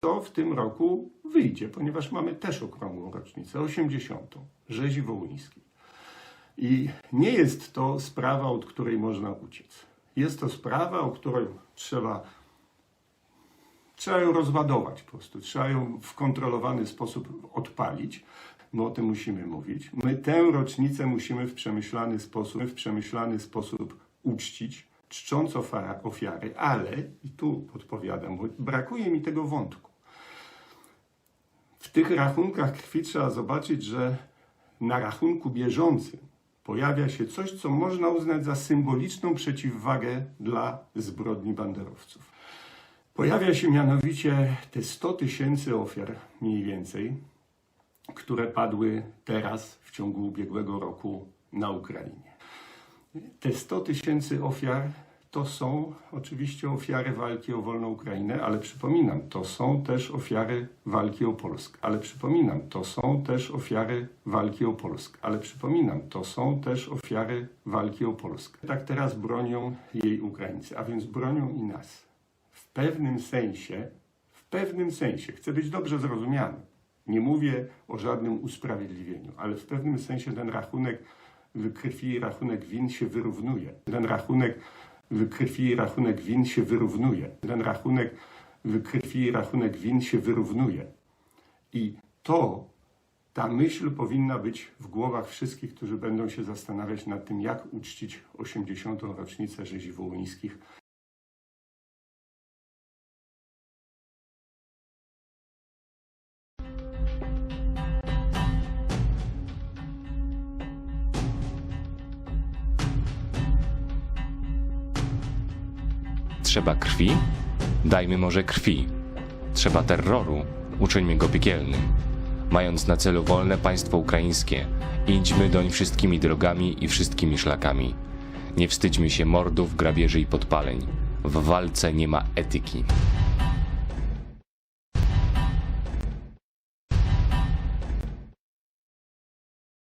To w tym roku wyjdzie, ponieważ mamy też okrągłą rocznicę, 80. rzezi wołyńskiej. I nie jest to sprawa, od której można uciec. Jest to sprawa, o której trzeba, trzeba ją rozładować po prostu. Trzeba ją w kontrolowany sposób odpalić. My o tym musimy mówić. My tę rocznicę musimy w przemyślany sposób, w przemyślany sposób uczcić, czcząc ofiary, ale, i tu podpowiadam, bo brakuje mi tego wątku. W tych rachunkach krwi trzeba zobaczyć, że na rachunku bieżącym pojawia się coś, co można uznać za symboliczną przeciwwagę dla zbrodni banderowców. Pojawia się mianowicie te 100 tysięcy ofiar mniej więcej, które padły teraz w ciągu ubiegłego roku na Ukrainie. Te 100 tysięcy ofiar to są oczywiście ofiary walki o wolną Ukrainę, ale przypominam, to są też ofiary walki o Polskę. Ale przypominam, to są też ofiary walki o Polskę. Ale przypominam, to są też ofiary walki o Polskę. Tak teraz bronią jej Ukraińcy, a więc bronią i nas. W pewnym sensie, w pewnym sensie, chcę być dobrze zrozumiany. Nie mówię o żadnym usprawiedliwieniu, ale w pewnym sensie ten rachunek krwi rachunek win się wyrównuje. Ten rachunek krwi i rachunek win się wyrównuje. Ten rachunek krwi i rachunek win się wyrównuje. I to, ta myśl powinna być w głowach wszystkich, którzy będą się zastanawiać nad tym, jak uczcić 80. rocznicę rzezi wołyńskich. Trzeba krwi? Dajmy może krwi. Trzeba terroru? Uczyńmy go piekielnym. Mając na celu wolne państwo ukraińskie, idźmy doń wszystkimi drogami i wszystkimi szlakami. Nie wstydźmy się mordów, grabieży i podpaleń. W walce nie ma etyki.